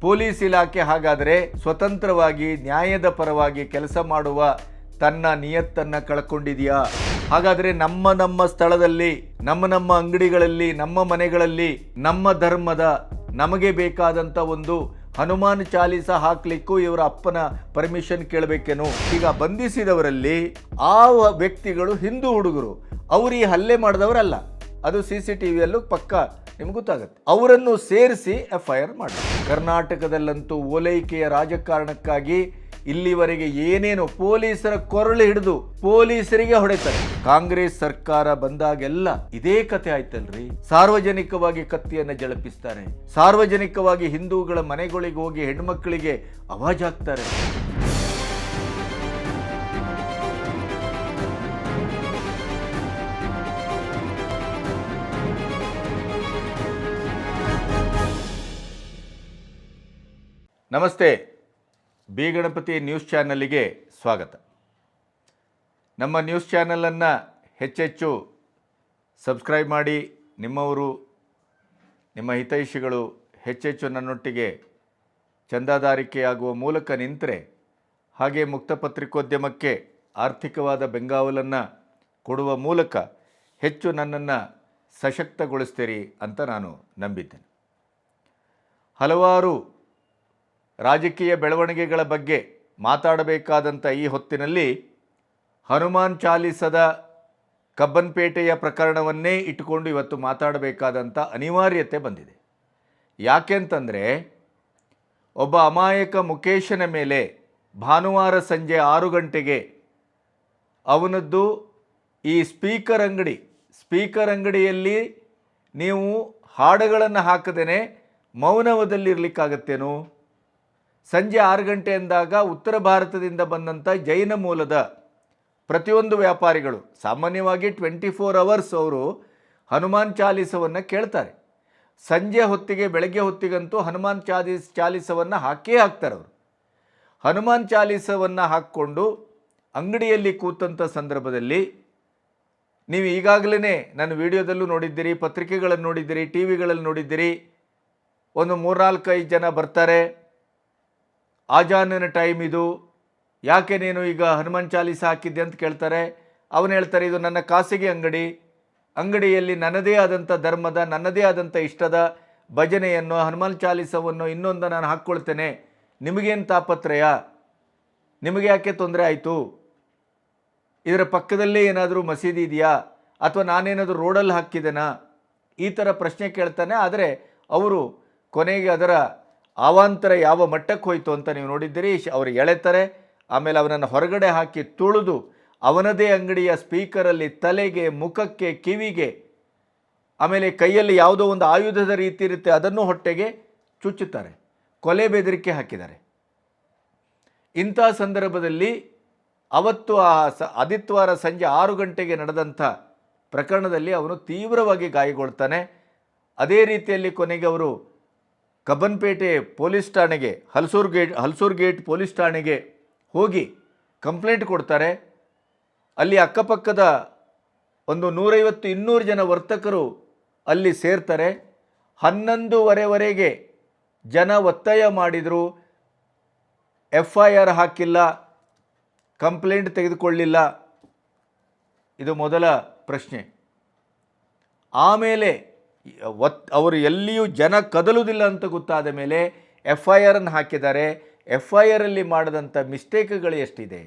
Police ಇಲಾಖೆ ಹಾಗಾದರೆ ಸ್ವತಂತ್ರವಾಗಿ, ನ್ಯಾಯದ ಪರವಾಗಿ ಕೆಲಸ ಮಾಡುವ ತನ್ನ ನಿಯತ್ತನ್ನು ಕಳ್ಕೊಂಡಿದೆಯಾ? ಹಾಗಾದರೆ ನಮ್ಮ ನಮ್ಮ ಸ್ಥಳದಲ್ಲಿ, ನಮ್ಮ ನಮ್ಮ ಅಂಗಡಿಗಳಲ್ಲಿ, ನಮ್ಮ ಮನೆಗಳಲ್ಲಿ, ನಮ್ಮ ಧರ್ಮದ ನಮಗೆ ಬೇಕಾದಂಥ ಒಂದು ಹನುಮಾನ್ ಚಾಲೀಸ ಹಾಕ್ಲಿಕ್ಕೂ ಇವರ ಅಪ್ಪನ ಪರ್ಮಿಷನ್ ಕೇಳಬೇಕೇನು? ಈಗ ಬಂಧಿಸಿದವರಲ್ಲಿ ಆ ವ್ಯಕ್ತಿಗಳು ಹಿಂದೂ ಹುಡುಗರು. ಅವರು ಈ ಹಲ್ಲೆ ಮಾಡಿದವರಲ್ಲ. ಅದು ಸಿ ಸಿ ಟಿ ವಿಯಲ್ಲೂ ಪಕ್ಕ ನಿಮ್ಗೆ ಗೊತ್ತಾಗುತ್ತೆ. ಅವರನ್ನು ಸೇರಿಸಿ ಎಫ್ ಐ ಆರ್ ಮಾಡಿ ಕರ್ನಾಟಕದಲ್ಲಂತೂ ಓಲೈಕೆಯ ರಾಜಕಾರಣಕ್ಕಾಗಿ ಇಲ್ಲಿವರೆಗೆ ಏನೇನು ಪೊಲೀಸರ ಕೊರಳು ಹಿಡಿದು ಪೊಲೀಸರಿಗೆ ಹೊಡೆತಾರೆ. ಕಾಂಗ್ರೆಸ್ ಸರ್ಕಾರ ಬಂದಾಗೆಲ್ಲ ಇದೇ ಕತೆ ಆಯ್ತಲ್ರಿ. ಸಾರ್ವಜನಿಕವಾಗಿ ಕತ್ತಿಯನ್ನ ಜಳಪಿಸ್ತಾರೆ. ಸಾರ್ವಜನಿಕವಾಗಿ ಹಿಂದೂಗಳ ಮನೆಗಳಿಗೆ ಹೋಗಿ ಹೆಣ್ಮಕ್ಳಿಗೆ ಅವಾಜ್ ಹಾಕ್ತಾರೆ ನಮಸ್ತೆ. ಬಿ ಗಣಪತಿ ನ್ಯೂಸ್ ಚಾನಲ್ಗೆ ಸ್ವಾಗತ. ನಮ್ಮ ನ್ಯೂಸ್ ಚಾನಲನ್ನು ಹೆಚ್ಚೆಚ್ಚು ಸಬ್ಸ್ಕ್ರೈಬ್ ಮಾಡಿ, ನಿಮ್ಮವರು, ನಿಮ್ಮ ಹಿತೈಷಿಗಳು ಹೆಚ್ಚೆಚ್ಚು ನನ್ನೊಟ್ಟಿಗೆ ಚಂದಾದಾರಿಕೆಯಾಗುವ ಮೂಲಕ ನಿಂತರೆ, ಹಾಗೆ ಮುಕ್ತ ಪತ್ರಿಕೋದ್ಯಮಕ್ಕೆ ಆರ್ಥಿಕವಾದ ಬೆಂಗಾವಲನ್ನು ಕೊಡುವ ಮೂಲಕ ಹೆಚ್ಚು ನನ್ನನ್ನು ಸಶಕ್ತಗೊಳಿಸ್ತೀರಿ ಅಂತ ನಾನು ನಂಬಿದ್ದೇನೆ. ಹಲವಾರು ರಾಜಕೀಯ ಬೆಳವಣಿಗೆಗಳ ಬಗ್ಗೆ ಮಾತಾಡಬೇಕಾದಂಥ ಈ ಹೊತ್ತಿನಲ್ಲಿ ಹನುಮಾನ್ ಚಾಲಿಸದ ಕಬ್ಬನ್ಪೇಟೆಯ ಪ್ರಕರಣವನ್ನೇ ಇಟ್ಟುಕೊಂಡು ಇವತ್ತು ಮಾತಾಡಬೇಕಾದಂಥ ಅನಿವಾರ್ಯತೆ ಬಂದಿದೆ. ಯಾಕೆಂತಂದರೆ ಒಬ್ಬ ಅಮಾಯಕ ಮುಖೇಶನ ಮೇಲೆ ಭಾನುವಾರ ಸಂಜೆ ಆರು ಗಂಟೆಗೆ ಅವನದ್ದು ಈ ಸ್ಪೀಕರ್ ಅಂಗಡಿ, ಸ್ಪೀಕರ್ ಅಂಗಡಿಯಲ್ಲಿ ನೀವು ಹಾಡುಗಳನ್ನು ಹಾಕದೇನೆ ಮೌನವದಲ್ಲಿರ್ಲಿಕ್ಕಾಗತ್ತೇನು? ಸಂಜೆ ಆರು ಗಂಟೆ ಅಂದಾಗ ಉತ್ತರ ಭಾರತದಿಂದ ಬಂದಂಥ ಜೈನ ಮೂಲದ ಪ್ರತಿಯೊಂದು ವ್ಯಾಪಾರಿಗಳು, ಸಾಮಾನ್ಯವಾಗಿ ಟ್ವೆಂಟಿ ಫೋರ್ ಅವರ್ಸ್ ಅವರು ಹನುಮಾನ್ ಚಾಲೀಸವನ್ನು ಕೇಳ್ತಾರೆ. ಸಂಜೆ ಹೊತ್ತಿಗೆ, ಬೆಳಗ್ಗೆ ಹೊತ್ತಿಗಂತೂ ಹನುಮಾನ್ ಚಾಲೀಸ್ ಚಾಲೀಸವನ್ನು ಹಾಕೇ ಹಾಕ್ತಾರೆ ಅವರು. ಹನುಮಾನ್ ಚಾಲೀಸವನ್ನು ಹಾಕ್ಕೊಂಡು ಅಂಗಡಿಯಲ್ಲಿ ಕೂತಂಥ ಸಂದರ್ಭದಲ್ಲಿ ನೀವು ಈಗಾಗಲೇ ನನ್ನ ವಿಡಿಯೋದಲ್ಲೂ ನೋಡಿದ್ದೀರಿ, ಪತ್ರಿಕೆಗಳನ್ನು ನೋಡಿದ್ದೀರಿ ಟಿ ವಿಗಳಲ್ಲಿ ನೋಡಿದ್ದೀರಿ. ಒಂದು ಮೂರ್ನಾಲ್ಕೈದು ಜನ ಬರ್ತಾರೆ. ಆಜಾನಿನ ಟೈಮ್ ಇದು. ಯಾಕೆ ನೀನು ಈಗ ಹನುಮಾನ್ ಚಾಲೀಸ ಹಾಕಿದ್ದೆ ಅಂತ ಕೇಳ್ತಾರೆ. ಅವನು ಹೇಳ್ತಾರೆ, ಇದು ನನ್ನ ಖಾಸಗಿ ಅಂಗಡಿ. ಅಂಗಡಿಯಲ್ಲಿ ನನ್ನದೇ ಆದಂಥ ಧರ್ಮದ, ನನ್ನದೇ ಆದಂಥ ಇಷ್ಟದ ಭಜನೆಯನ್ನು, ಹನುಮಾನ್ ಚಾಲೀಸವನ್ನು ಇನ್ನೊಂದು ನಾನು ಹಾಕ್ಕೊಳ್ತೇನೆ. ನಿಮಗೇನು ತಾಪತ್ರಯ? ನಿಮಗೆ ಯಾಕೆ ತೊಂದರೆ ಆಯಿತು? ಇದರ ಪಕ್ಕದಲ್ಲೇ ಏನಾದರೂ ಮಸೀದಿ ಇದೆಯಾ? ಅಥವಾ ನಾನೇನಾದರೂ ರೋಡಲ್ಲಿ ಹಾಕಿದ್ದೇನಾ ಈ ಥರ ಪ್ರಶ್ನೆ ಕೇಳ್ತಾನೆ. ಆದರೆ ಅವರು ಕೊನೆಗೆ ಅದರ ಅವಾಂತರ ಯಾವ ಮಟ್ಟಕ್ಕೆ ಹೋಯಿತು ಅಂತ ನೀವು ನೋಡಿದ್ದೀರಿ. ಅವರು ಎಳೆತಾರೆ, ಆಮೇಲೆ ಅವನನ್ನು ಹೊರಗಡೆ ಹಾಕಿ ತುಳಿದು ಅವನದೇ ಅಂಗಡಿಯ ಸ್ಪೀಕರಲ್ಲಿ ತಲೆಗೆ, ಮುಖಕ್ಕೆ, ಕಿವಿಗೆ, ಆಮೇಲೆ ಕೈಯಲ್ಲಿ ಯಾವುದೋ ಒಂದು ಆಯುಧದ ರೀತಿ ಇರುತ್ತೆ, ಅದನ್ನು ಹೊಟ್ಟೆಗೆ ಚುಚ್ಚುತ್ತಾರೆ, ಕೊಲೆ ಬೆದರಿಕೆ ಹಾಕಿದ್ದಾರೆ. ಇಂಥ ಸಂದರ್ಭದಲ್ಲಿ ಅವತ್ತು ಆ ಸ, ಆದಿತ್ಯವಾರ ಸಂಜೆ ಆರು ಗಂಟೆಗೆ ನಡೆದಂಥ ಪ್ರಕರಣದಲ್ಲಿ ಅವನು ತೀವ್ರವಾಗಿ ಗಾಯಗೊಳ್ತಾನೆ. ಅದೇ ರೀತಿಯಲ್ಲಿ ಕೊನೆಗೆ ಅವರು ಕಬ್ಬನ್ಪೇಟೆ ಪೊಲೀಸ್ ಠಾಣೆಗೆ, Halsur gate Halsur gate police ಠಾಣೆಗೆ ಹೋಗಿ ಕಂಪ್ಲೇಂಟ್ ಕೊಡ್ತಾರೆ. ಅಲ್ಲಿ ಅಕ್ಕಪಕ್ಕದ ಒಂದು ನೂರೈವತ್ತು ಇನ್ನೂರು ಜನ ವರ್ತಕರು ಅಲ್ಲಿ ಸೇರ್ತಾರೆ. ಹನ್ನೊಂದುವರೆವರೆಗೆ ಜನ ಒತ್ತಾಯ ಮಾಡಿದರು. ಎಫ್ ಐ ಆರ್ ಹಾಕಿಲ್ಲ, ಕಂಪ್ಲೇಂಟ್ ತೆಗೆದುಕೊಳ್ಳಿಲ್ಲ. ಇದು ಮೊದಲ ಪ್ರಶ್ನೆ. ಆಮೇಲೆ ಒತ್ ಅವರು ಎಲ್ಲಿಯೂ ಜನ ಕದಲುವುದಿಲ್ಲ ಅಂತ ಗೊತ್ತಾದ ಮೇಲೆ ಎಫ್ ಐ ಆರನ್ನು ಹಾಕಿದ್ದಾರೆ. ಎಫ್ ಐ ಆರಲ್ಲಿ ಮಾಡಿದಂಥ ಮಿಸ್ಟೇಕ್ಗಳು ಎಷ್ಟಿದೆ?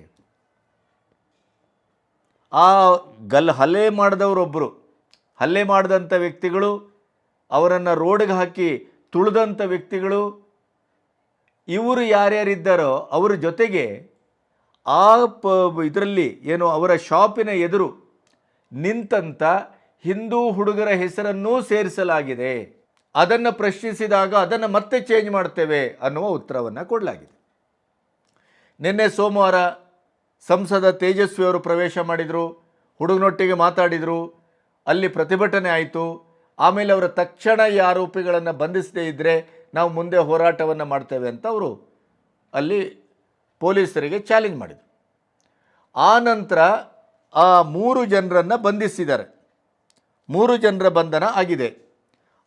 ಆ ಗಲ್ ಹಲ್ಲೆ ಮಾಡಿದವರೊಬ್ಬರು ಹಲ್ಲೆ ಮಾಡಿದಂಥ ವ್ಯಕ್ತಿಗಳು, ಅವರನ್ನು ರೋಡ್ಗೆ ಹಾಕಿ ತುಳಿದಂಥ ವ್ಯಕ್ತಿಗಳು. ಇವರು ಯಾರ್ಯಾರಿದ್ದಾರೋ ಅವರ ಜೊತೆಗೆ ಆ ಪ ಇದರಲ್ಲಿ ಏನು ಅವರ ಶಾಪಿನ ಎದುರು ನಿಂತಂಥ ಹಿಂದೂ ಹುಡುಗರ ಹೆಸರನ್ನೂ ಸೇರಿಸಲಾಗಿದೆ. ಅದನ್ನು ಪ್ರಶ್ನಿಸಿದಾಗ ಅದನ್ನು ಮತ್ತೆ ಚೇಂಜ್ ಮಾಡ್ತೇವೆ ಅನ್ನುವ ಉತ್ತರವನ್ನು ಕೊಡಲಾಗಿದೆ. ನಿನ್ನೆ ಸೋಮವಾರ ಸಂಸದ ತೇಜಸ್ವಿ ಅವರು ಪ್ರವೇಶ ಮಾಡಿದರು, ಹುಡುಗನೊಟ್ಟಿಗೆ ಮಾತಾಡಿದರು, ಅಲ್ಲಿ ಪ್ರತಿಭಟನೆ ಆಯಿತು. ಆಮೇಲೆ ಅವರ ತಕ್ಷಣ ಈ ಆರೋಪಿಗಳನ್ನು ಬಂಧಿಸದೇ ಇದ್ದರೆ ನಾವು ಮುಂದೆ ಹೋರಾಟವನ್ನು ಮಾಡ್ತೇವೆ ಅಂತ ಅವರು ಅಲ್ಲಿ ಪೊಲೀಸರಿಗೆ ಚಾಲೆಂಜ್ ಮಾಡಿದರು. ಆ ನಂತರ ಆ ಮೂರು ಜನರನ್ನು ಬಂಧಿಸಿದ್ದಾರೆ. ಮೂರು ಜನರ ಬಂಧನ ಆಗಿದೆ.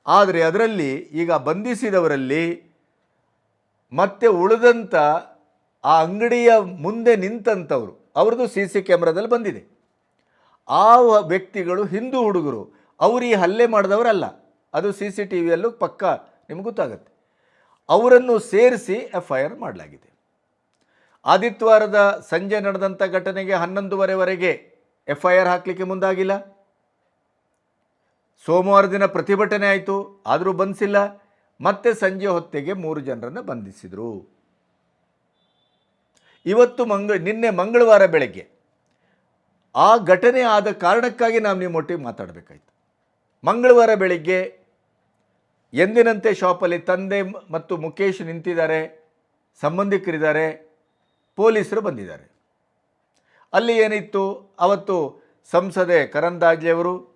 ಆದರೆ ಅದರಲ್ಲಿ ಈಗ ಬಂಧಿಸಿದವರಲ್ಲಿ ಮತ್ತೆ ಉಳಿದಂಥ ಆ ಅಂಗಡಿಯ ಮುಂದೆ ನಿಂತಂಥವ್ರು ಅವ್ರದ್ದು ಸಿ ಸಿ ಕ್ಯಾಮ್ರಾದಲ್ಲಿ ಬಂದಿದೆ. ಆ ವ್ಯಕ್ತಿಗಳು ಹಿಂದೂ ಹುಡುಗರು. ಅವರು ಈ ಹಲ್ಲೆ ಮಾಡಿದವರಲ್ಲ. ಅದು ಸಿ ಸಿ ಟಿ ವಿಯಲ್ಲೂ ಪಕ್ಕ ನಿಮ್ಗೆ ಗೊತ್ತಾಗುತ್ತೆ. ಅವರನ್ನು ಸೇರಿಸಿ ಎಫ್ ಐ ಆರ್ ಮಾಡಲಾಗಿದೆ. ಆದಿತ್ಯವಾರದ ಸಂಜೆ ನಡೆದಂಥ ಘಟನೆಗೆ ಹನ್ನೊಂದುವರೆವರೆಗೆ ಎಫ್ ಐ ಆರ್ ಹಾಕಲಿಕ್ಕೆ ಮುಂದಾಗಿಲ್ಲ. ಸೋಮವಾರ ದಿನ ಪ್ರತಿಭಟನೆ ಆಯಿತು, ಆದರೂ ಬಂಧಿಸಿಲ್ಲ ಮತ್ತೆ ಸಂಜೆ ಹೊತ್ತಿಗೆ ಮೂರು ಜನರನ್ನು ಬಂಧಿಸಿದರು. ಇವತ್ತು ಮಂಗ, ನಿನ್ನೆ ಮಂಗಳವಾರ ಬೆಳಗ್ಗೆ ಆ ಘಟನೆ ಆದ ಕಾರಣಕ್ಕಾಗಿ ನಾವು ನಿಮ್ಮೊಟ್ಟಿಗೆ ಮಾತಾಡಬೇಕಾಯ್ತು. ಮಂಗಳವಾರ ಬೆಳಗ್ಗೆ ಎಂದಿನಂತೆ ಶಾಪಲ್ಲಿ ತಂದೆ ಮತ್ತು ಮುಖೇಶ್ ನಿಂತಿದ್ದಾರೆ, ಸಂಬಂಧಿಕರಿದ್ದಾರೆ, ಪೊಲೀಸರು ಬಂದಿದ್ದಾರೆ. ಅಲ್ಲಿ ಏನಿತ್ತು? ಅವತ್ತು ಸಂಸದೆ ಕರಂದಾಜೆಯವರು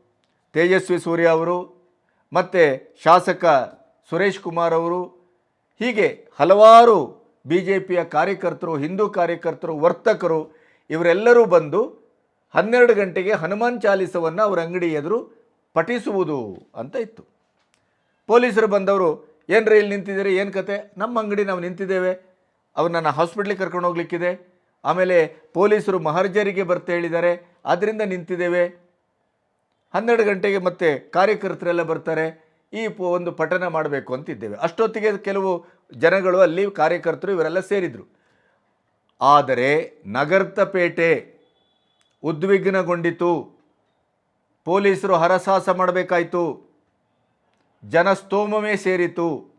ತೇಜಸ್ವಿ ಸೂರ್ಯ ಅವರು ಮತ್ತು ಶಾಸಕ ಸುರೇಶ್ ಕುಮಾರ್ ಅವರು, ಹೀಗೆ ಹಲವಾರು ಬಿ ಜೆ ಪಿಯ ಕಾರ್ಯಕರ್ತರು, ಹಿಂದೂ ಕಾರ್ಯಕರ್ತರು, ವರ್ತಕರು, ಇವರೆಲ್ಲರೂ ಬಂದು ಹನ್ನೆರಡು ಗಂಟೆಗೆ ಹನುಮಾನ್ ಚಾಲಿಸವನ್ನು ಅವರ ಅಂಗಡಿ ಎದುರು ಪಠಿಸುವುದು ಅಂತ ಇತ್ತು. ಪೊಲೀಸರು ಬಂದವರು, ಏನ್ರಿ ಇಲ್ಲಿ ನಿಂತಿದ್ದೀರಿ? ಏನು ಕತೆ? ನಮ್ಮ ಅಂಗಡಿ ನಾವು ನಿಂತಿದ್ದೇವೆ. ಅವ್ರನ್ನ ಹಾಸ್ಪಿಟ್ಲಿಗೆ ಕರ್ಕೊಂಡು ಹೋಗ್ಲಿಕ್ಕಿದೆ. ಆಮೇಲೆ ಪೊಲೀಸರು ಮಹರ್ಜರಿಗೆ ಬರ್ತಾ ಹೇಳಿದ್ದಾರೆ. ಅದರಿಂದ ನಿಂತಿದ್ದೇವೆ. ಹನ್ನೆರಡು ಗಂಟೆಗೆ ಮತ್ತೆ ಕಾರ್ಯಕರ್ತರೆಲ್ಲ ಬರ್ತಾರೆ. ಈ ಒಂದು ಪಠನ ಮಾಡಬೇಕು ಅಂತಿದ್ದೇವೆ. ಅಷ್ಟೊತ್ತಿಗೆ ಕೆಲವು ಜನಗಳು ಅಲ್ಲಿ ಕಾರ್ಯಕರ್ತರು ಇವರೆಲ್ಲ ಸೇರಿದರು. ಆದರೆ ನಗರ್ತಪೇಟೆ ಉದ್ವಿಗ್ನಗೊಂಡಿತು. ಪೊಲೀಸರು ಹರಸಾಹಸ ಮಾಡಬೇಕಾಯಿತು. ಜನಸ್ತೋಮವೇ ಸೇರಿತು.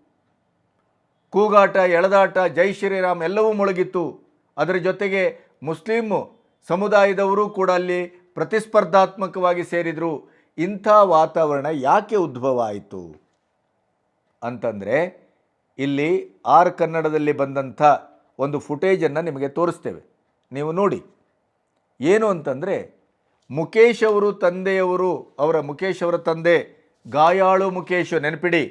ಕೂಗಾಟ, ಎಳೆದಾಟ, ಜೈ ಶ್ರೀರಾಮ್ ಎಲ್ಲವೂ ಮುಳುಗಿತ್ತು. ಅದರ ಜೊತೆಗೆ ಮುಸ್ಲಿಮ್ ಸಮುದಾಯದವರು ಕೂಡ ಅಲ್ಲಿ ಪ್ರತಿಸ್ಪರ್ಧಾತ್ಮಕವಾಗಿ ಸೇರಿದರು ಇಂಥ ವಾತಾವರಣ ಯಾಕೆ ಉದ್ಭವ ಆಯಿತು ಅಂತಂದರೆ ಇಲ್ಲಿ ಆರ್ ಕನ್ನಡದಲ್ಲಿ ಬಂದಂಥ ಒಂದು ಫುಟೇಜನ್ನು ನಿಮಗೆ ತೋರಿಸ್ತೇವೆ. ನೀವು ನೋಡಿ. ಏನು ಅಂತಂದರೆ ಮುಖೇಶ್ ಅವರು ತಂದೆಯವರು, ಅವರ ಮುಖೇಶ್ ಅವರ ತಂದೆ ಗಾಯಾಳು ಮುಖೇಶ್ ನೆನಪಿಡಿ.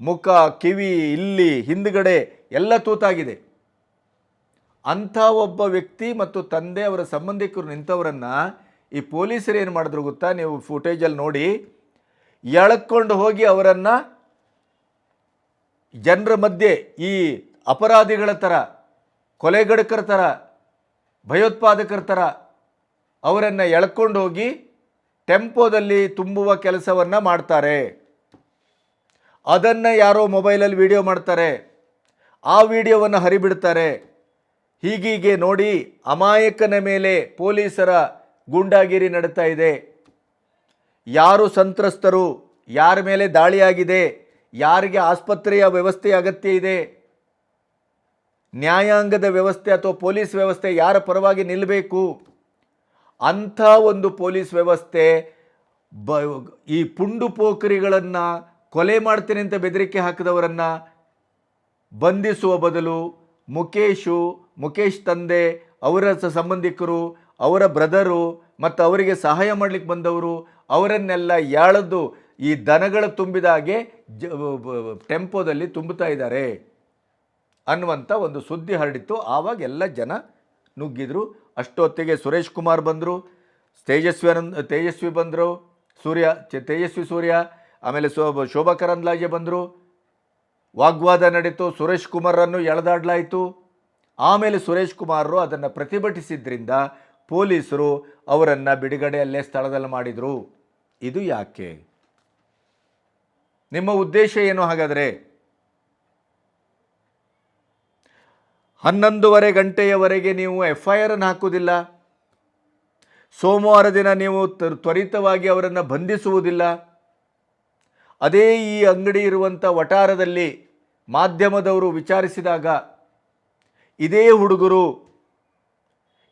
ಮುಖ, ಕಿವಿ, ಇಲ್ಲಿ, ಹಿಂದ್ಗಡೆ ಎಲ್ಲ ತೂತಾಗಿದೆ. ಅಂಥ ಒಬ್ಬ ವ್ಯಕ್ತಿ ಮತ್ತು ತಂದೆ ಅವರ ಸಂಬಂಧಿಕರು ನಿಂತವರನ್ನು ಈ ಪೊಲೀಸರು ಏನು ಮಾಡಿದ್ರು ಗೊತ್ತಾ? ನೀವು ಫುಟೇಜಲ್ಲಿ ನೋಡಿ, ಎಳ್ಕೊಂಡು ಹೋಗಿ ಅವರನ್ನು ಜನರ ಮಧ್ಯೆ ಈ ಅಪರಾಧಿಗಳ ಥರ ಕೊಲೆಗಡಕರ ಥರ ಭಯೋತ್ಪಾದಕರ ಥರ ಅವರನ್ನು ಎಳ್ಕೊಂಡು ಹೋಗಿ ಟೆಂಪೋದಲ್ಲಿ ತುಂಬುವ ಕೆಲಸವನ್ನು ಮಾಡ್ತಾರೆ. ಅದನ್ನು ಯಾರೋ ಮೊಬೈಲಲ್ಲಿ ವಿಡಿಯೋ ಮಾಡ್ತಾರೆ. ಆ ವಿಡಿಯೋವನ್ನು ಹರಿಬಿಡ್ತಾರೆ. ಹೀಗೀಗೆ ನೋಡಿ ಅಮಾಯಕನ ಮೇಲೆ ಪೊಲೀಸರ ಗೂಂಡಾಗಿರಿ ನಡೀತಾ ಇದೆ. ಯಾರು ಸಂತ್ರಸ್ತರು, ಯಾರ ಮೇಲೆ ದಾಳಿಯಾಗಿದೆ, ಯಾರಿಗೆ ಆಸ್ಪತ್ರೆಯ ವ್ಯವಸ್ಥೆ ಅಗತ್ಯ ಇದೆ, ನ್ಯಾಯಾಂಗದ ವ್ಯವಸ್ಥೆ ಅಥವಾ ಪೊಲೀಸ್ ವ್ಯವಸ್ಥೆ ಯಾರ ಪರವಾಗಿ ನಿಲ್ಲಬೇಕು ಅಂಥ ಒಂದು ಪೊಲೀಸ್ ವ್ಯವಸ್ಥೆ ಬ, ಈ ಪುಂಡು ಪೋಖರಿಗಳನ್ನು ಕೊಲೆ ಮಾಡ್ತೀನಿ ಅಂತ ಬೆದರಿಕೆ ಹಾಕಿದವರನ್ನು ಬಂಧಿಸುವ ಬದಲು ಮುಖೇಶು, ಮುಖೇಶ್ ತಂದೆ, ಅವರ ಸಂಬಂಧಿಕರು ಅವರ ಬ್ರದರು ಮತ್ತು ಅವರಿಗೆ ಸಹಾಯ ಮಾಡಲಿಕ್ಕೆ ಬಂದವರು ಅವರನ್ನೆಲ್ಲ ಯಾಳದ್ದು ಈ ದನಗಳ ತುಂಬಿದ ಹಾಗೆ ಜ ಟೆಂಪೋದಲ್ಲಿ ತುಂಬುತ್ತಾ ಇದ್ದಾರೆ ಅನ್ನುವಂಥ ಒಂದು ಸುದ್ದಿ ಹರಡಿತ್ತು. ಆವಾಗ ಎಲ್ಲ ಜನ ನುಗ್ಗಿದ್ರು. ಅಷ್ಟೊತ್ತಿಗೆ ಸುರೇಶ್ ಕುಮಾರ್ ಬಂದರು ತೇಜಸ್ವಿ ತೇಜಸ್ವಿ ಬಂದರು, ಸೂರ್ಯ ತೇಜಸ್ವಿ ಸೂರ್ಯ, ಆಮೇಲೆ ಶೋಭಾ ಕರಂದ್ಲಾಜೆ ಬಂದರು. ವಾಗ್ವಾದ ನಡೀತು. ಸುರೇಶ್ ಕುಮಾರನ್ನು ಎಳೆದಾಡಲಾಯಿತು. ಆಮೇಲೆ ಸುರೇಶ್ ಕುಮಾರರು ಅದನ್ನು ಪ್ರತಿಭಟಿಸಿದ್ರಿಂದ ಪೊಲೀಸರು ಅವರನ್ನು ಬಿಡುಗಡೆಯಲ್ಲೇ ಸ್ಥಳದಲ್ಲಿ ಮಾಡಿದರು. ಇದು ಯಾಕೆ? ನಿಮ್ಮ ಉದ್ದೇಶ ಏನು ಹಾಗಾದರೆ? ಹನ್ನೊಂದುವರೆ ಗಂಟೆಯವರೆಗೆ ನೀವು ಎಫ್ ಐ ಆರನ್ನು ಹಾಕುವುದಿಲ್ಲ. ಸೋಮವಾರ ದಿನ ನೀವು ತ್ವ- ತ್ವರಿತವಾಗಿ ಅವರನ್ನು ಬಂಧಿಸುವುದಿಲ್ಲ. ಅದೇ ಈ ಅಂಗಡಿ ಇರುವಂಥ ವಟಾರದಲ್ಲಿ ಮಾಧ್ಯಮದವರು ವಿಚಾರಿಸಿದಾಗ, ಇದೇ ಹುಡುಗರು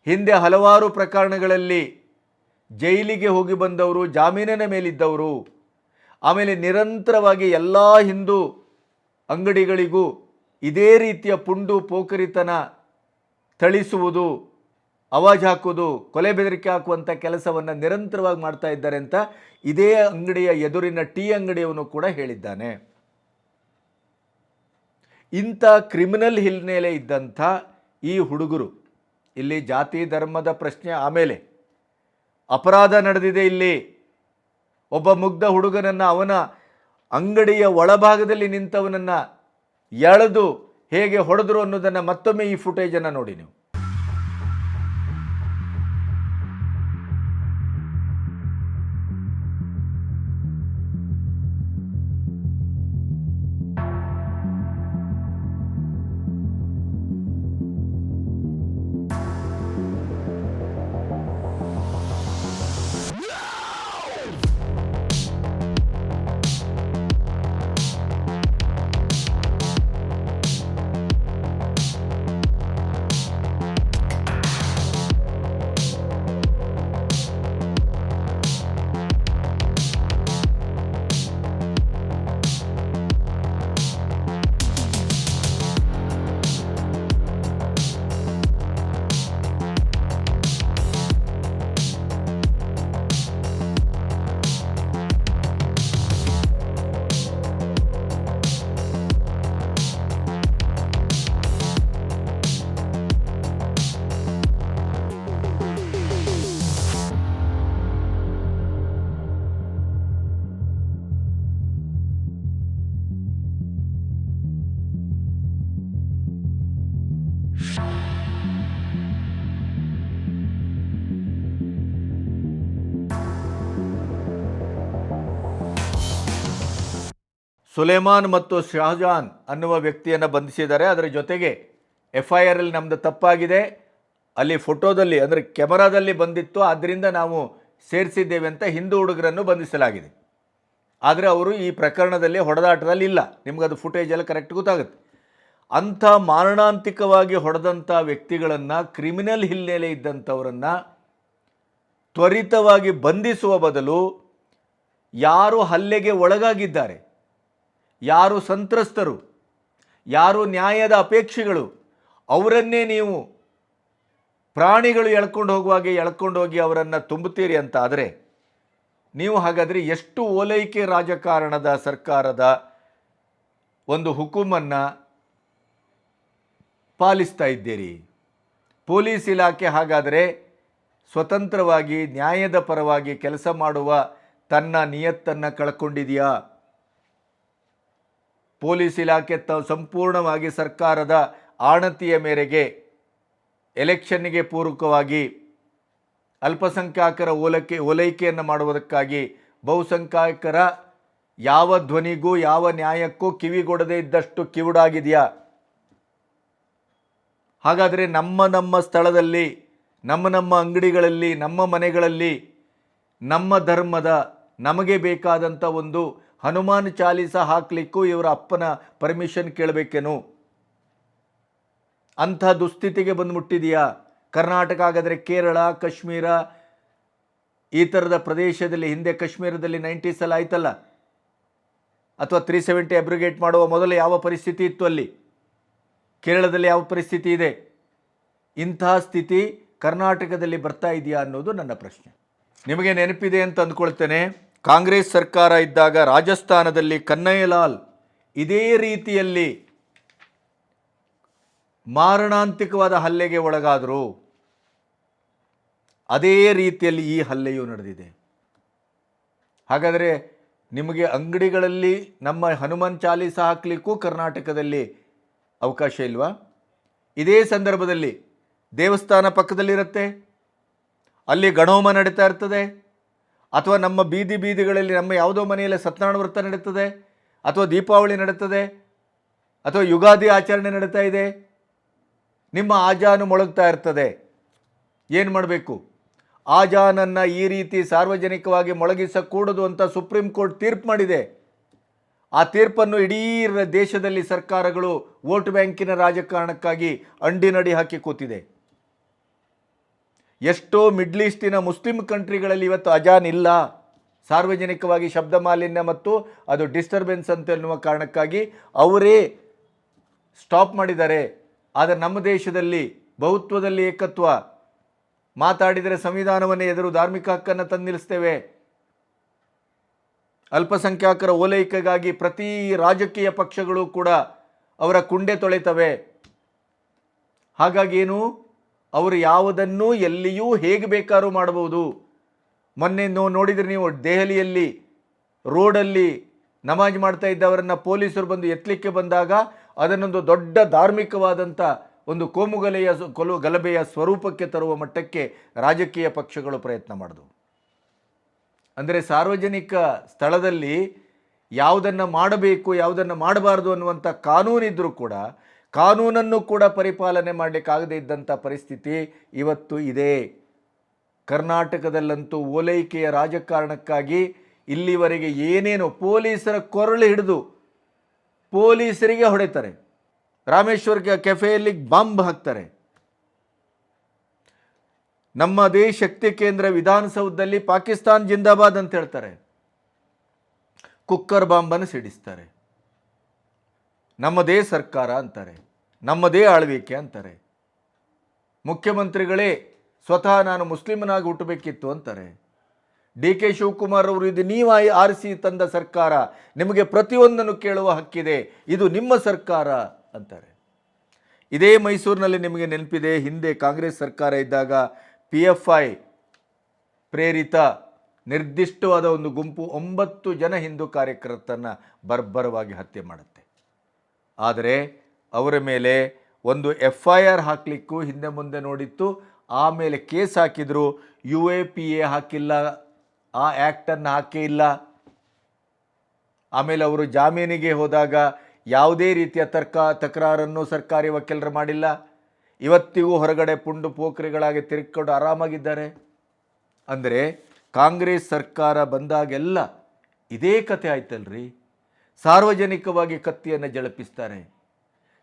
ಹಿಂದೆ ಹಲವಾರು ಪ್ರಕರಣಗಳಲ್ಲಿ ಜೈಲಿಗೆ ಹೋಗಿ ಬಂದವರು, ಜಾಮೀನಿನ ಮೇಲಿದ್ದವರು, ಆಮೇಲೆ ನಿರಂತರವಾಗಿ ಎಲ್ಲ ಹಿಂದೂ ಅಂಗಡಿಗಳಿಗೂ ಇದೇ ರೀತಿಯ ಪುಂಡು ಪೋಖರಿತನ ಥಳಿಸುವುದು, ಅವಾಜ್ ಹಾಕುವುದು, ಕೊಲೆ ಬೆದರಿಕೆ ಹಾಕುವಂಥ ಕೆಲಸವನ್ನು ನಿರಂತರವಾಗಿ ಮಾಡ್ತಾ ಇದ್ದಾರೆ ಅಂತ ಇದೇ ಅಂಗಡಿಯ ಎದುರಿನ ಟೀ ಅಂಗಡಿಯವನು ಕೂಡ ಹೇಳಿದ್ದಾನೆ. ಇಂಥ ಕ್ರಿಮಿನಲ್ ಹಿನ್ನೆಲೆ ಇದ್ದಂಥ ಈ ಹುಡುಗರು ಇಲ್ಲಿ ಜಾತಿ ಧರ್ಮದ ಪ್ರಶ್ನೆ ಆಮೇಲೆ. ಅಪರಾಧ ನಡೆದಿದೆ ಇಲ್ಲಿ. ಒಬ್ಬ ಮುಗ್ಧ ಹುಡುಗನನ್ನು ಅವನ ಅಂಗಡಿಯ ಒಳಭಾಗದಲ್ಲಿ ನಿಂತವನನ್ನು ಎಳೆದು ಹೇಗೆ ಹೊಡೆದ್ರು ಅನ್ನೋದನ್ನು ಮತ್ತೊಮ್ಮೆ ಈ ಫುಟೇಜನ್ನು ನೋಡಿ ನೀವು. ಸುಲೇಮಾನ್ ಮತ್ತು ಶಹಜಾನ್ ಅನ್ನುವ ವ್ಯಕ್ತಿಯನ್ನು ಬಂಧಿಸಿದ್ದಾರೆ. ಅದರ ಜೊತೆಗೆ ಎಫ್ ಐ ಆರಲ್ಲಿ ನಮ್ಮದು ತಪ್ಪಾಗಿದೆ. ಅಲ್ಲಿ ಫೋಟೋದಲ್ಲಿ ಅಂದರೆ ಕ್ಯಾಮರಾದಲ್ಲಿ ಬಂದಿತ್ತು. ಆದ್ದರಿಂದ ನಾವು ಸೇರಿಸಿದ್ದೇವೆ ಅಂತ ಹಿಂದೂ ಹುಡುಗರನ್ನು ಬಂಧಿಸಲಾಗಿದೆ. ಆದರೆ ಅವರು ಈ ಪ್ರಕರಣದಲ್ಲಿ ಹೊಡೆದಾಟದಲ್ಲಿ ಇಲ್ಲ. ನಿಮಗದು ಫುಟೇಜ್ ಎಲ್ಲ ಕರೆಕ್ಟ್ ಗೊತ್ತಾಗುತ್ತೆ. ಅಂಥ ಮಾರಣಾಂತಿಕವಾಗಿ ಹೊಡೆದಂಥ ವ್ಯಕ್ತಿಗಳನ್ನು ಕ್ರಿಮಿನಲ್ ಹಿನ್ನೆಲೆ ಇದ್ದಂಥವರನ್ನು ತ್ವರಿತವಾಗಿ ಬಂಧಿಸುವ ಬದಲು ಯಾರು ಹಲ್ಲೆಗೆ ಒಳಗಾಗಿದ್ದಾರೆ? ಯಾರು ಸಂತ್ರಸ್ತರು, ಯಾರು ನ್ಯಾಯದ ಅಪೇಕ್ಷೆಗಳು, ಅವರನ್ನೇ ನೀವು ಪ್ರಾಣಿಗಳು ಎಳ್ಕೊಂಡು ಹೋಗುವಾಗೆ ಎಳ್ಕೊಂಡು ಹೋಗಿ ಅವರನ್ನು ತುಂಬುತ್ತೀರಿ ಅಂತ ಆದರೆ ನೀವು ಹಾಗಾದರೆ ಎಷ್ಟು ಓಲೈಕೆ ರಾಜಕಾರಣದ ಸರ್ಕಾರದ ಒಂದು ಹುಕುಮನ್ನು ಪಾಲಿಸ್ತಾ ಇದ್ದೀರಿ? ಪೊಲೀಸ್ ಇಲಾಖೆ ಹಾಗಾದರೆ ಸ್ವತಂತ್ರವಾಗಿ ನ್ಯಾಯದ ಪರವಾಗಿ ಕೆಲಸ ಮಾಡುವ ತನ್ನ ನಿಯತ್ತನ್ನು ಕಳ್ಕೊಂಡಿದೆಯಾ? ಪೊಲೀಸ್ ಇಲಾಖೆ ತ ಸಂಪೂರ್ಣವಾಗಿ ಸರ್ಕಾರದ ಆಣತಿಯ ಮೇರೆಗೆ ಎಲೆಕ್ಷನ್ನಿಗೆ ಪೂರಕವಾಗಿ ಅಲ್ಪಸಂಖ್ಯಾತರ ಓಲೈಕೆ ಓಲೈಕೆಯನ್ನು ಮಾಡುವುದಕ್ಕಾಗಿ ಬಹುಸಂಖ್ಯಾತರ ಯಾವ ಧ್ವನಿಗೂ, ಯಾವ ನ್ಯಾಯಕ್ಕೂ ಕಿವಿಗೊಡದೇ ಇದ್ದಷ್ಟು ಕಿವುಡಾಗಿದೆಯಾ? ಹಾಗಾದರೆ ನಮ್ಮ ನಮ್ಮ ಸ್ಥಳದಲ್ಲಿ, ನಮ್ಮ ನಮ್ಮ ಅಂಗಡಿಗಳಲ್ಲಿ, ನಮ್ಮ ಮನೆಗಳಲ್ಲಿ ನಮ್ಮ ಧರ್ಮದ ನಮಗೆ ಬೇಕಾದಂಥ ಒಂದು ಹನುಮಾನ್ ಚಾಲೀಸ ಹಾಕಲಿಕ್ಕೂ ಇವರ ಅಪ್ಪನ ಪರ್ಮಿಷನ್ ಕೇಳಬೇಕೇನು? ಅಂಥ ದುಸ್ಥಿತಿಗೆ ಬಂದುಬಿಟ್ಟಿದೆಯಾ? ಕರ್ನಾಟಕ ಹಾಗಾದರೆ ಕೇರಳ, ಕಾಶ್ಮೀರ, ಈ ಥರದ ಪ್ರದೇಶದಲ್ಲಿ, ಹಿಂದೆ ಕಾಶ್ಮೀರದಲ್ಲಿ ನೈಂಟೀಸಲ್ಲಿ ಆಯ್ತಲ್ಲ? ಅಥವಾ ತ್ರೀ ಸೆವೆಂಟಿ ಅಬ್ರಿಗೇಟ್ ಮಾಡುವ ಮೊದಲು ಯಾವ ಪರಿಸ್ಥಿತಿ ಇತ್ತು ಅಲ್ಲಿ? ಕೇರಳದಲ್ಲಿ ಯಾವ ಪರಿಸ್ಥಿತಿ ಇದೆ? ಇಂತಹ ಸ್ಥಿತಿ ಕರ್ನಾಟಕದಲ್ಲಿ ಬರ್ತಾ ಇದೆಯಾ ಅನ್ನೋದು ನನ್ನ ಪ್ರಶ್ನೆ. ನಿಮಗೆ ನೆನಪಿದೆ ಅಂತ ಅಂದ್ಕೊಳ್ತೇನೆ. ಕಾಂಗ್ರೆಸ್ ಸರ್ಕಾರ ಇದ್ದಾಗ ರಾಜಸ್ಥಾನದಲ್ಲಿ ಕನ್ನಯ್ಯಲಾಲ್ ಇದೇ ರೀತಿಯಲ್ಲಿ ಮಾರಣಾಂತಿಕವಾದ ಹಲ್ಲೆಗೆ ಒಳಗಾದರು. ಅದೇ ರೀತಿಯಲ್ಲಿ ಈ ಹಲ್ಲೆಯೂ ನಡೆದಿದೆ. ಹಾಗಾದರೆ ನಿಮಗೆ ಅಂಗಡಿಗಳಲ್ಲಿ ನಮ್ಮ ಹನುಮಾನ್ ಚಾಲೀಸ ಹಾಕಲಿಕ್ಕೂ ಕರ್ನಾಟಕದಲ್ಲಿ ಅವಕಾಶ ಇಲ್ವಾ? ಇದೇ ಸಂದರ್ಭದಲ್ಲಿ ದೇವಸ್ಥಾನ ಪಕ್ಕದಲ್ಲಿರುತ್ತೆ. ಅಲ್ಲಿ ಗಣೋಮ ನಡೀತಾ ಇರ್ತದೆ. ಅಥವಾ ನಮ್ಮ ಬೀದಿ ಬೀದಿಗಳಲ್ಲಿ ನಮ್ಮ ಯಾವುದೋ ಮನೆಯಲ್ಲಿ ಸತ್ಯನಾರಾಯಣ ವ್ರತ ನಡೀತದೆ, ಅಥವಾ ದೀಪಾವಳಿ ನಡೀತದೆ, ಅಥವಾ ಯುಗಾದಿ ಆಚರಣೆ ನಡೀತಾ ಇದೆ, ನಿಮ್ಮ ಆಜಾನು ಮೊಳಗ್ತಾ ಇರ್ತದೆ. ಏನು ಮಾಡಬೇಕು? ಆಜಾನನ್ನು ಈ ರೀತಿ ಸಾರ್ವಜನಿಕವಾಗಿ ಮೊಳಗಿಸಕೂಡದು ಅಂತ ಸುಪ್ರೀಂ ಕೋರ್ಟ್ ತೀರ್ಪು ಮಾಡಿದೆ. ಆ ತೀರ್ಪನ್ನು ಇಡೀ ದೇಶದಲ್ಲಿ ಸರ್ಕಾರಗಳು ವೋಟ್ ಬ್ಯಾಂಕಿನ ರಾಜಕಾರಣಕ್ಕಾಗಿ ಅಂಡಿನಡಿ ಹಾಕಿ ಕೂತಿದೆ. ಎಷ್ಟೋ ಮಿಡ್ಲ್ ಈಸ್ಟಿನ ಮುಸ್ಲಿಂ ಕಂಟ್ರಿಗಳಲ್ಲಿ ಇವತ್ತು ಅಜಾನ್ ಇಲ್ಲ. ಸಾರ್ವಜನಿಕವಾಗಿ ಶಬ್ದ ಮಾಲಿನ್ಯ ಮತ್ತು ಅದು ಡಿಸ್ಟರ್ಬೆನ್ಸ್ ಅಂತ ಎನ್ನುವ ಕಾರಣಕ್ಕಾಗಿ ಅವರೇ ಸ್ಟಾಪ್ ಮಾಡಿದ್ದಾರೆ. ಆದರೆ ನಮ್ಮ ದೇಶದಲ್ಲಿ ಬಹುತ್ವದಲ್ಲಿ ಏಕತ್ವ. ಮಾತಾಡಿದರೆ ಸಂವಿಧಾನವನ್ನೇ ಎದುರು ಧಾರ್ಮಿಕ ಹಕ್ಕನ್ನು ತಂದು ನಿಲ್ಲಿಸ್ತೇವೆ ಅಲ್ಪಸಂಖ್ಯಾತರ ಓಲೈಕೆಗಾಗಿ ಪ್ರತಿ ರಾಜಕೀಯ ಪಕ್ಷಗಳು ಕೂಡ ಅವರ ಕುಂಡೆ ತೊಳೆತವೆ. ಹಾಗಾಗಿ ಏನು? ಅವರು ಯಾವುದನ್ನು ಎಲ್ಲಿಯೂ ಹೇಗೆ ಬೇಕಾದ್ರೂ ಮಾಡಬಹುದು. ಮೊನ್ನೆ ನೋಡಿದ್ರೆ ನೀವು ದೆಹಲಿಯಲ್ಲಿ, ರೋಡಲ್ಲಿ ನಮಾಜ್ ಮಾಡ್ತಾ ಇದ್ದವರನ್ನು ಪೊಲೀಸರು ಬಂದು ಎತ್ತಲಿಕ್ಕೆ ಬಂದಾಗ ಅದನ್ನೊಂದು ದೊಡ್ಡ ಧಾರ್ಮಿಕವಾದಂಥ ಒಂದು ಕೋಮುಗಲೆಯ ಕೊಲು, ಗಲಭೆಯ ಸ್ವರೂಪಕ್ಕೆ ತರುವ ಮಟ್ಟಕ್ಕೆ ರಾಜಕೀಯ ಪಕ್ಷಗಳು ಪ್ರಯತ್ನ ಮಾಡಿದವು. ಅಂದರೆ ಸಾರ್ವಜನಿಕ ಸ್ಥಳದಲ್ಲಿ ಯಾವುದನ್ನು ಮಾಡಬೇಕು, ಯಾವುದನ್ನು ಮಾಡಬಾರ್ದು ಅನ್ನುವಂಥ ಕಾನೂನಿದ್ರೂ ಕೂಡ ಕಾನೂನನ್ನು ಕೂಡ ಪರಿಪಾಲನೆ ಮಾಡಲಿಕ್ಕಾಗದೇ ಇದ್ದಂಥ ಪರಿಸ್ಥಿತಿ ಇವತ್ತು ಇದೆ. ಕರ್ನಾಟಕದಲ್ಲಂತೂ ಓಲೈಕೆಯ ರಾಜಕಾರಣಕ್ಕಾಗಿ ಇಲ್ಲಿವರೆಗೆ ಏನೇನು ಪೊಲೀಸರ ಕೊರಳು ಹಿಡಿದು ಪೊಲೀಸರಿಗೆ ಹೊಡೆತಾರೆ. ರಾಮೇಶ್ವರಕ್ಕೆ ಕೆಫೆಯಲ್ಲಿ ಬಾಂಬ್ ಹಾಕ್ತಾರೆ. ನಮ್ಮದೇ ಶಕ್ತಿ ಕೇಂದ್ರ ವಿಧಾನಸೌಧದಲ್ಲಿ ಪಾಕಿಸ್ತಾನ್ ಜಿಂದಾಬಾದ್ ಅಂತ ಹೇಳ್ತಾರೆ. ಕುಕ್ಕರ್ ಬಾಂಬನ್ನು ಸಿಡಿಸ್ತಾರೆ. ನಮ್ಮದೇ ಸರ್ಕಾರ ಅಂತಾರೆ, ನಮ್ಮದೇ ಆಳ್ವಿಕೆ ಅಂತಾರೆ. ಮುಖ್ಯಮಂತ್ರಿಗಳೇ ಸ್ವತಃ ನಾನು ಮುಸ್ಲಿಮನಾಗಿ ಹುಟ್ಟಬೇಕಿತ್ತು ಅಂತಾರೆ. ಡಿ ಕೆ ಶಿವಕುಮಾರ್ ಅವರು ಇದು ನೀವು ಆರಿಸಿ ತಂದ ಸರ್ಕಾರ, ನಿಮಗೆ ಪ್ರತಿಯೊಂದನ್ನು ಕೇಳುವ ಹಕ್ಕಿದೆ, ಇದು ನಿಮ್ಮ ಸರ್ಕಾರ ಅಂತಾರೆ. ಇದೇ ಮೈಸೂರಿನಲ್ಲಿ ನಿಮಗೆ ನೆನಪಿದೆ, ಹಿಂದೆ ಕಾಂಗ್ರೆಸ್ ಸರ್ಕಾರ ಇದ್ದಾಗ ಪಿ ಎಫ್ ಐ ಪ್ರೇರಿತ ನಿರ್ದಿಷ್ಟವಾದ ಒಂದು ಗುಂಪು, ಒಂಬತ್ತು ಜನ ಹಿಂದೂ ಕಾರ್ಯಕರ್ತರನ್ನು ಬರ್ಬರವಾಗಿ ಹತ್ಯೆ ಮಾಡುತ್ತೆ. ಆದರೆ ಅವರ ಮೇಲೆ ಒಂದು ಎಫ್ ಐ ಆರ್ ಹಾಕಲಿಕ್ಕೂ ಹಿಂದೆ ಮುಂದೆ ನೋಡಿತ್ತು. ಆಮೇಲೆ ಕೇಸ್ ಹಾಕಿದ್ರು. ಯು ಎ ಪಿ ಎ ಹಾಕಿಲ್ಲ. ಆ ಆ್ಯಕ್ಟನ್ನು ಹಾಕೇ ಇಲ್ಲ. ಆಮೇಲೆ ಅವರು ಜಾಮೀನಿಗೆ ಹೋದಾಗ ಯಾವುದೇ ರೀತಿಯ ತರ್ಕ ತಕರಾರನ್ನು ಸರ್ಕಾರಿ ವಕೀಲರು ಮಾಡಿಲ್ಲ. ಇವತ್ತಿಗೂ ಹೊರಗಡೆ ಪುಂಡು ಪೋಖರಿಗಳಾಗಿ ತಿರುಕೊಂಡು ಆರಾಮಾಗಿದ್ದಾರೆ. ಅಂದರೆ ಕಾಂಗ್ರೆಸ್ ಸರ್ಕಾರ ಬಂದಾಗೆಲ್ಲ ಇದೇ ಕತೆ ಆಯ್ತಲ್ರಿ? ಸಾರ್ವಜನಿಕವಾಗಿ ಕತ್ತಿಯನ್ನು ಜಳಪಿಸ್ತಾರೆ.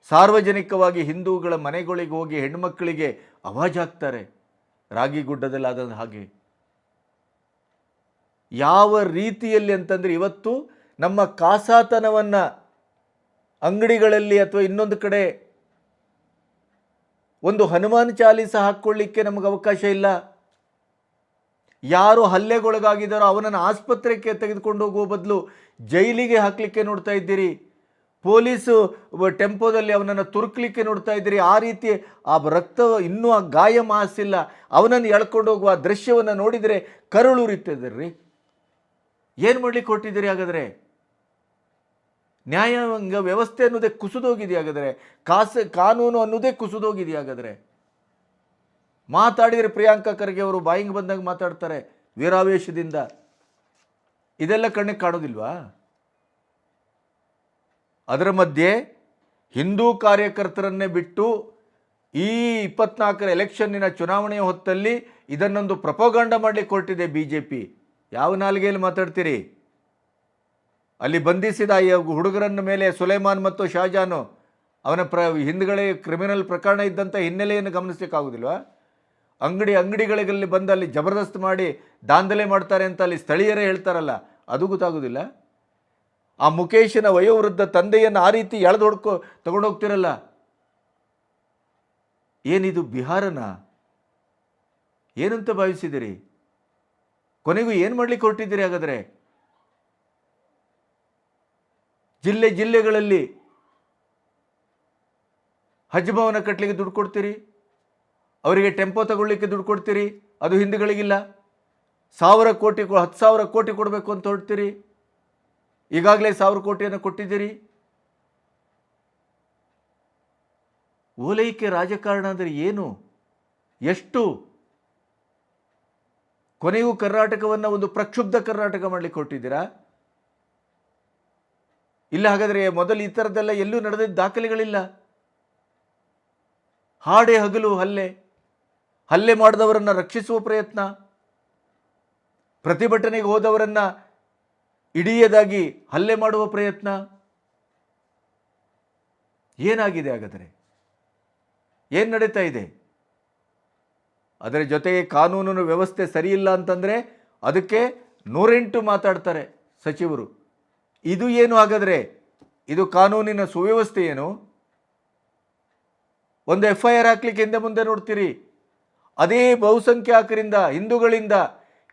ಸಾರ್ವಜನಿಕವಾಗಿ ಹಿಂದೂಗಳ ಮನೆಗಳಿಗೆ ಹೋಗಿ ಹೆಣ್ಮಕ್ಕಳಿಗೆ ಅವಾಜಾಗ್ತಾರೆ ರಾಗಿಗುಡ್ಡದಲ್ಲಾದ ಹಾಗೆ. ಯಾವ ರೀತಿಯಲ್ಲಿ ಅಂತಂದರೆ ಇವತ್ತು ನಮ್ಮ ಕಾಸಾತನವನ್ನು ಅಂಗಡಿಗಳಲ್ಲಿ ಅಥವಾ ಇನ್ನೊಂದು ಕಡೆ ಒಂದು ಹನುಮಾನ್ ಚಾಲೀಸ ಹಾಕ್ಕೊಳ್ಳಿಕ್ಕೆ ನಮಗೆ ಅವಕಾಶ ಇಲ್ಲ. ಯಾರು ಹಲ್ಲೆಗೊಳಗಾಗಿದ್ದಾರೋ ಅವನನ್ನು ಆಸ್ಪತ್ರೆಗೆ ತೆಗೆದುಕೊಂಡು ಹೋಗುವ ಬದಲು ಜೈಲಿಗೆ ಹಾಕಲಿಕ್ಕೆ ನೋಡ್ತಾ ಇದ್ದೀರಿ. ಪೊಲೀಸು ಟೆಂಪೋದಲ್ಲಿ ಅವನನ್ನು ತುರುಕ್ಲಿಕ್ಕೆ ನೋಡ್ತಾ ಇದ್ದೀರಿ. ಆ ರೀತಿ ಆ ರಕ್ತ ಇನ್ನೂ ಆ ಗಾಯ ಮಾಸಿಲ್ಲ. ಅವನನ್ನು ಎಳ್ಕೊಂಡು ಹೋಗುವ ದೃಶ್ಯವನ್ನು ನೋಡಿದರೆ ಕರುಳುರಿತಿದ್ದೀರಿ. ಏನು ಮಾಡ್ಲಿಕ್ಕೆ ಕೊಟ್ಟಿದ್ದೀರಿ ಹಾಗಾದರೆ? ನ್ಯಾಯಾಂಗ ವ್ಯವಸ್ಥೆ ಅನ್ನೋದೇ ಕುಸಿದೋಗಿದೆ ಹಾಗಾದರೆ. ಕಾಸು ಕಾನೂನು ಅನ್ನೋದೇ ಕುಸಿದೋಗಿದೆ ಹಾಗಾದರೆ. ಮಾತಾಡಿದರೆ ಪ್ರಿಯಾಂಕಾ ಖರ್ಗೆ ಅವರು ಬಾಯಿಂಗ್ ಬಂದಾಗ ಮಾತಾಡ್ತಾರೆ ವೀರಾವೇಶದಿಂದ. ಇದೆಲ್ಲ ಕಣ್ಣಿಗೆ ಕಾಣೋದಿಲ್ವಾ? ಅದರ ಮಧ್ಯೆ ಹಿಂದೂ ಕಾರ್ಯಕರ್ತರನ್ನೇ ಬಿಟ್ಟು ಈ ಇಪ್ಪತ್ನಾಲ್ಕರ ಎಲೆಕ್ಷನ್ನಿನ ಚುನಾವಣೆಯ ಹೊತ್ತಲ್ಲಿ ಇದನ್ನೊಂದು ಪ್ರಪೋಗಂಡ ಮಾಡಲಿಕ್ಕೆ ಹೊರಟಿದೆ ಬಿ ಜೆ ಪಿ ಯಾವ ನಾಲಿಗೆಯಲ್ಲಿ ಮಾತಾಡ್ತೀರಿ? ಅಲ್ಲಿ ಬಂಧಿಸಿದ ಈ ಹುಡುಗರನ್ನ ಮೇಲೆ ಸುಲೈಮಾನ್ ಮತ್ತು ಶಾಜಾನು ಅವನ ಪ್ರ ಹಿಂದ್ಗಡೆ ಕ್ರಿಮಿನಲ್ ಪ್ರಕರಣ ಇದ್ದಂಥ ಹಿನ್ನೆಲೆಯನ್ನು ಗಮನಿಸಲಿಕ್ಕಾಗೋದಿಲ್ವಾ ಅಂಗಡಿ ಅಂಗಡಿಗಳಲ್ಲಿ ಬಂದು ಅಲ್ಲಿ ಜಬರ್ದಸ್ತ್ ಮಾಡಿ ದಾಂಧಲೆ ಮಾಡ್ತಾರೆ ಅಂತ ಅಲ್ಲಿ ಸ್ಥಳೀಯರೇ ಹೇಳ್ತಾರಲ್ಲ, ಅದು ಗೊತ್ತಾಗೋದಿಲ್ಲ. ಆ ಮುಖೇಶನ ವಯೋವೃದ್ಧ ತಂದೆಯನ್ನು ಆ ರೀತಿ ಎಳೆದು ಹೊಡ್ಕೊ ತಗೊಂಡೋಗ್ತಿರಲ್ಲ ಏನಿದು ಬಿಹಾರನ? ಏನಂತ ಭಾವಿಸಿದಿರಿ? ಕೊನೆಗೂ ಏನು ಮಾಡಲಿಕ್ಕೆ ಹೊರಟಿದ್ದೀರಿ ಹಾಗಾದರೆ? ಜಿಲ್ಲೆ ಜಿಲ್ಲೆಗಳಲ್ಲಿ ಹಜ್ ಭವನ ಕಟ್ಟಲಿಕ್ಕೆ ದುಡ್ಡು ಕೊಡ್ತೀರಿ? ಅವರಿಗೆ ಟೆಂಪೋ ತಗೊಳ್ಳಿಕ್ಕೆ ದುಡ್ಡು ಕೊಡ್ತೀರಿ? ಅದು ಹಿಂದೂಗಳಿಗಿಲ್ಲ. ಸಾವಿರ ಕೋಟಿ ಹತ್ತು ಸಾವಿರ ಕೋಟಿ ಕೊಡಬೇಕು ಅಂತ ಹೊರಡ್ತೀರಿ? ಈಗಾಗಲೇ ಸಾವಿರ ಕೋಟಿಯನ್ನು ಕೊಟ್ಟಿದ್ದೀರಿ? ಓಲೈಕೆ ರಾಜಕಾರಣ ಅಂದರೆ ಏನು? ಎಷ್ಟು? ಕೊನೆಗೂ ಕರ್ನಾಟಕವನ್ನು ಒಂದು ಪ್ರಕ್ಷುಬ್ಧ ಕರ್ನಾಟಕ ಮಾಡಲಿಕ್ಕೆ ಕೊಟ್ಟಿದ್ದೀರಾ ಇಲ್ಲ ಹಾಗಾದರೆ ಮೊದಲು ಈ ಥರದ್ದೆಲ್ಲ ಎಲ್ಲೂ ನಡೆದಿದ್ದ ದಾಖಲೆಗಳಿಲ್ಲ. ಹಾಡೆ ಹಗಲು ಹಲ್ಲೆ. ಹಲ್ಲೆ ಮಾಡಿದವರನ್ನು ರಕ್ಷಿಸುವ ಪ್ರಯತ್ನ, ಪ್ರತಿಭಟನೆಗೆ ಹೋದವರನ್ನು ಇಡಿಯದಾಗಿ ಹಲ್ಲೆ ಮಾಡುವ ಪ್ರಯತ್ನ, ಏನಾಗಿದೆ ಹಾಗಾದರೆ? ಏನು ನಡೀತಾ ಇದೆ? ಅದರ ಜೊತೆಗೆ ಕಾನೂನು ವ್ಯವಸ್ಥೆ ಸರಿಯಿಲ್ಲ ಅಂತಂದರೆ ಅದಕ್ಕೆ ನೂರೆಂಟು ಮಾತಾಡ್ತಾರೆ ಸಚಿವರು. ಇದು ಏನು ಹಾಗಾದರೆ? ಇದು ಕಾನೂನಿನ ಸುವ್ಯವಸ್ಥೆ ಏನು? ಒಂದು ಎಫ್ ಐ ಆರ್ ಹಾಕ್ಲಿಕ್ಕೆ ಹಿಂದೆ ಮುಂದೆ ನೋಡ್ತೀರಿ. ಅದೇ ಬಹುಸಂಖ್ಯಾತರಿಂದ ಹಿಂದೂಗಳಿಂದ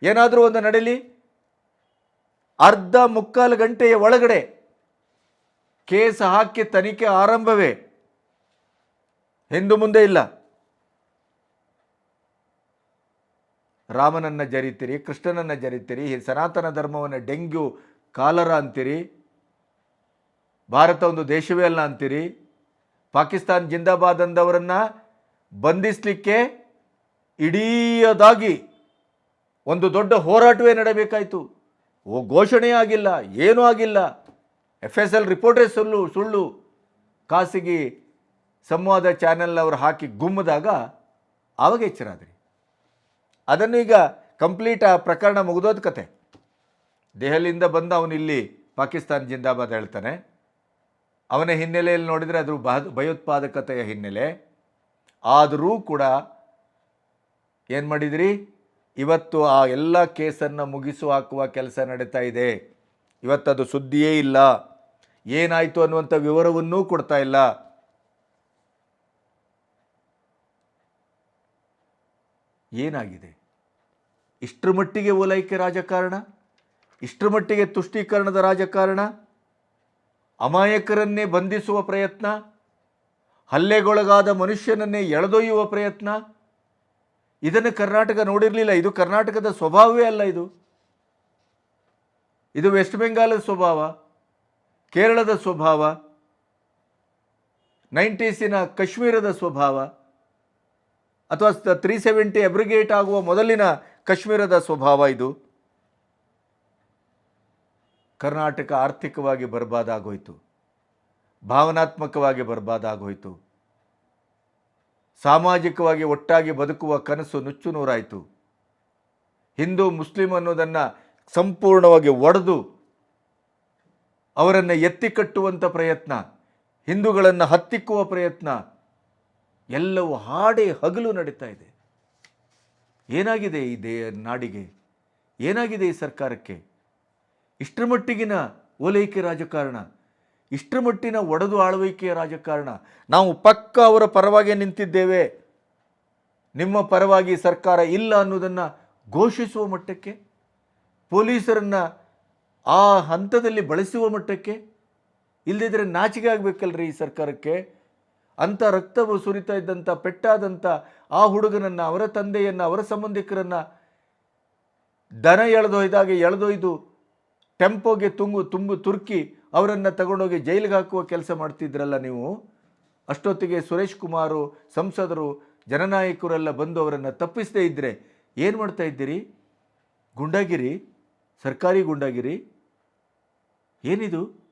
ಏನಾದರೂ ಒಂದು ನಡೆಯಲಿ ಅರ್ಧ ಮುಕ್ಕಾಲು ಗಂಟೆಯ ಒಳಗಡೆ ಕೇಸ್ ಹಾಕಿ ತನಿಖೆ ಆರಂಭವೇ? ಹಿಂದೂ ಮುಂದೆ ಇಲ್ಲ. ರಾಮನನ್ನ ಜರಿತೀರಿ, ಕೃಷ್ಣನನ್ನ ಜರಿತೀರಿ ಸನಾತನ ಧರ್ಮವನ್ನು ಡೆಂಗ್ಯು, ಕಾಲರ ಅಂತೀರಿ, ಭಾರತ ಒಂದು ದೇಶವೇ ಅಲ್ಲ ಅಂತೀರಿ, ಪಾಕಿಸ್ತಾನ್ ಜಿಂದಾಬಾದ್ ಅಂದವರನ್ನ ಬಂಧಿಸಲಿಕ್ಕೆ ಇಡೀಯದಾಗಿ ಒಂದು ದೊಡ್ಡ ಹೋರಾಟವೇ ನಡೆಯಬೇಕಾಯಿತು ಓ ಘೋಷಣೆ ಆಗಿಲ್ಲ ಏನೂ ಆಗಿಲ್ಲ. ಎಫ್ ಎಸ್ ಎಲ್ ರಿಪೋರ್ಟೇ ಸುಳ್ಳು ಸುಳ್ಳು. ಖಾಸಗಿ ಸಂವಾದ ಚಾನೆಲ್ನವರು ಹಾಕಿ ಗುಮ್ಮದಾಗ ಆವಾಗ ಎಚ್ಚರಾದ್ರಿ. ಅದನ್ನು ಈಗ ಕಂಪ್ಲೀಟ್ ಆ ಪ್ರಕರಣ ಮುಗಿದೋದ ಕತೆ. ದೆಹಲಿಯಿಂದ ಬಂದ ಅವನು ಇಲ್ಲಿ ಪಾಕಿಸ್ತಾನ್ ಜಿಂದಾಬಾದ್ ಹೇಳ್ತಾನೆ. ಅವನ ಹಿನ್ನೆಲೆಯಲ್ಲಿ ನೋಡಿದರೆ ಅದು ಭಯೋತ್ಪಾದಕತೆಯ ಹಿನ್ನೆಲೆ. ಆದರೂ ಕೂಡ ಏನು ಮಾಡಿದಿರಿ? ಇವತ್ತು ಆ ಎಲ್ಲ ಕೇಸನ್ನು ಮುಗಿಸು ಹಾಕುವ ಕೆಲಸ ನಡೀತಾ ಇದೆ. ಇವತ್ತದು ಸುದ್ದಿಯೇ ಇಲ್ಲ. ಏನಾಯಿತು ಅನ್ನುವಂಥ ವಿವರವನ್ನೂ ಕೊಡ್ತಾ ಇಲ್ಲ. ಏನಾಗಿದೆ? ಇಷ್ಟರ ಮಟ್ಟಿಗೆ ಓಲೈಕೆ ರಾಜಕಾರಣ? ಇಷ್ಟರ ಮಟ್ಟಿಗೆ ತುಷ್ಟೀಕರಣದ ರಾಜಕಾರಣ? ಅಮಾಯಕರನ್ನೇ ಬಂಧಿಸುವ ಪ್ರಯತ್ನ? ಹಲ್ಲೆಗೊಳಗಾದ ಮನುಷ್ಯನನ್ನೇ ಎಳೆದೊಯ್ಯುವ ಪ್ರಯತ್ನ? ಇದನ್ನು ಕರ್ನಾಟಕ ನೋಡಿರಲಿಲ್ಲ. ಇದು ಕರ್ನಾಟಕದ ಸ್ವಭಾವವೇ ಅಲ್ಲ ಇದು. ಇದು ವೆಸ್ಟ್ ಬೆಂಗಾಲದ ಸ್ವಭಾವ, ಕೇರಳದ ಸ್ವಭಾವ, ನೈಂಟೀಸಿನ ಕಾಶ್ಮೀರದ ಸ್ವಭಾವ, ಅಥವಾ ತ್ರೀ ಸೆವೆಂಟಿ ಅಬ್ರಿಗೇಟ್ ಆಗುವ ಮೊದಲಿನ ಕಾಶ್ಮೀರದ ಸ್ವಭಾವ ಇದು. ಕರ್ನಾಟಕ ಆರ್ಥಿಕವಾಗಿ ಬರ್ಬಾದಾಗೋಯ್ತು. ಭಾವನಾತ್ಮಕವಾಗಿ ಬರ್ಬಾದಾಗೋಯ್ತು. ಸಾಮಾಜಿಕವಾಗಿ ಒಟ್ಟಾಗಿ ಬದುಕುವ ಕನಸು ನುಚ್ಚು ನೂರಾಯಿತು. ಹಿಂದೂ ಮುಸ್ಲಿಂ ಅನ್ನೋದನ್ನು ಸಂಪೂರ್ಣವಾಗಿ ಒಡೆದು ಅವರನ್ನು ಎತ್ತಿ ಕಟ್ಟುವಂಥ ಪ್ರಯತ್ನ, ಹಿಂದೂಗಳನ್ನು ಹತ್ತಿಕ್ಕುವ ಪ್ರಯತ್ನ, ಎಲ್ಲವೂ ಹಾಡೇ ಹಗಲು ನಡೀತಾ ಇದೆ. ಏನಾಗಿದೆ ಈ ದೇ ನಾಡಿಗೆ? ಏನಾಗಿದೆ ಈ ಸರ್ಕಾರಕ್ಕೆ? ಇಷ್ಟರ ಮಟ್ಟಿಗಿನ ಓಲೈಕೆ ರಾಜಕಾರಣ. ಇಷ್ಟರ ಮಟ್ಟಿನ ಒಡೆದು ಆಳ್ವಿಕೆಯ ರಾಜಕಾರಣ. ನಾವು ಪಕ್ಕ ಅವರ ಪರವಾಗಿ ನಿಂತಿದ್ದೇವೆ. ನಿಮ್ಮ ಪರವಾಗಿ ಸರ್ಕಾರ ಇಲ್ಲ ಅನ್ನೋದನ್ನು ಘೋಷಿಸುವ ಮಟ್ಟಕ್ಕೆ, ಪೊಲೀಸರನ್ನು ಆ ಹಂತದಲ್ಲಿ ಬಳಸುವ ಮಟ್ಟಕ್ಕೆ ಇಲ್ಲದಿದ್ದರೆ ನಾಚಿಕೆ ಆಗಬೇಕಲ್ರಿ ಈ ಸರ್ಕಾರಕ್ಕೆ. ಅಂಥ ರಕ್ತವು ಸುರಿತಾ ಇದ್ದಂಥ ಪೆಟ್ಟಾದಂಥ ಆ ಹುಡುಗನನ್ನು, ಅವರ ತಂದೆಯನ್ನು, ಅವರ ಸಂಬಂಧಿಕರನ್ನು ದನ ಎಳೆದೊಯ್ದಾಗೆ ಎಳೆದೊಯ್ದು, ಟೆಂಪೋಗೆ ತುಂಗು ತುಂಬು ತುರ್ಕಿ ಅವರನ್ನು ತಗೊಂಡೋಗಿ ಜೈಲಿಗೆ ಹಾಕುವ ಕೆಲಸ ಮಾಡ್ತಿದ್ರಲ್ಲ ನೀವು? ಅಷ್ಟೊತ್ತಿಗೆ ಸುರೇಶ್ ಕುಮಾರು, ಸಂಸದರು, ಜನನಾಯಕರೆಲ್ಲ ಬಂದು ಅವರನ್ನು ತಪ್ಪಿಸದೇ ಇದ್ದರೆ ಏನು ಮಾಡ್ತಾ ಇದ್ದೀರಿ? ಗುಂಡಾಗಿರಿ, ಸರ್ಕಾರಿ ಗುಂಡಾಗಿರಿ? ಏನಿದು?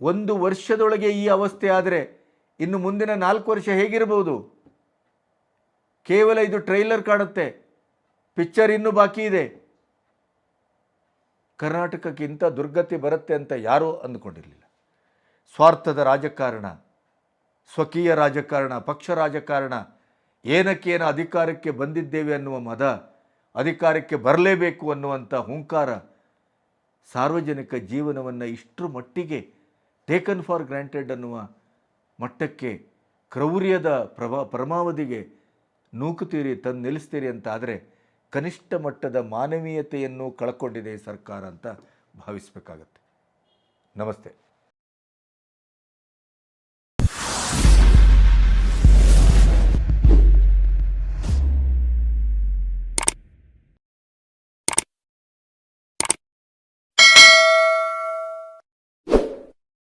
ಒಂದು ವರ್ಷದೊಳಗೆ ಈ ಅವಸ್ಥೆ ಆದರೆ ಇನ್ನು ಮುಂದಿನ ನಾಲ್ಕು ವರ್ಷ ಹೇಗಿರಬಹುದು ಕೇವಲ ಇದು ಟ್ರೈಲರ್ ಕಾಣುತ್ತೆ. ಪಿಕ್ಚರ್ ಇನ್ನೂ ಬಾಕಿ ಇದೆ. ಕರ್ನಾಟಕಕ್ಕೆ ಇಂಥ ದುರ್ಗತಿ ಬರುತ್ತೆ ಅಂತ ಯಾರೂ ಅಂದುಕೊಂಡಿರಲಿಲ್ಲ. ಸ್ವಾರ್ಥದ ರಾಜಕಾರಣ, ಸ್ವಕೀಯ ರಾಜಕಾರಣ, ಪಕ್ಷ ರಾಜಕಾರಣ ಏನಕ್ಕೇನು ಅಧಿಕಾರಕ್ಕೆ ಬಂದಿದ್ದೇವೆ ಅನ್ನುವ ಮದ, ಅಧಿಕಾರಕ್ಕೆ ಬರಲೇಬೇಕು ಅನ್ನುವಂಥ ಹುಂಕಾರ ಸಾರ್ವಜನಿಕ ಜೀವನವನ್ನು ಇಷ್ಟರ ಮಟ್ಟಿಗೆ ಟೇಕನ್ ಫಾರ್ ಗ್ರ್ಯಾಂಟೆಡ್ ಅನ್ನುವ ಮಟ್ಟಕ್ಕೆ, ಕ್ರೌರ್ಯದ ಪ್ರಭಾ, ಪರಮಾವಧಿಗೆ ನೂಕುತ್ತೀರಿ ತಂದು ನಿಲ್ಲಿಸ್ತೀರಿ ಅಂತ ಆದರೆ ಕನಿಷ್ಠ ಮಟ್ಟದ ಮಾನವೀಯತೆಯನ್ನು ಕಳ್ಕೊಂಡಿದೆ ಸರ್ಕಾರ ಅಂತ ಭಾವಿಸಬೇಕಾಗತ್ತೆ. ನಮಸ್ತೆ.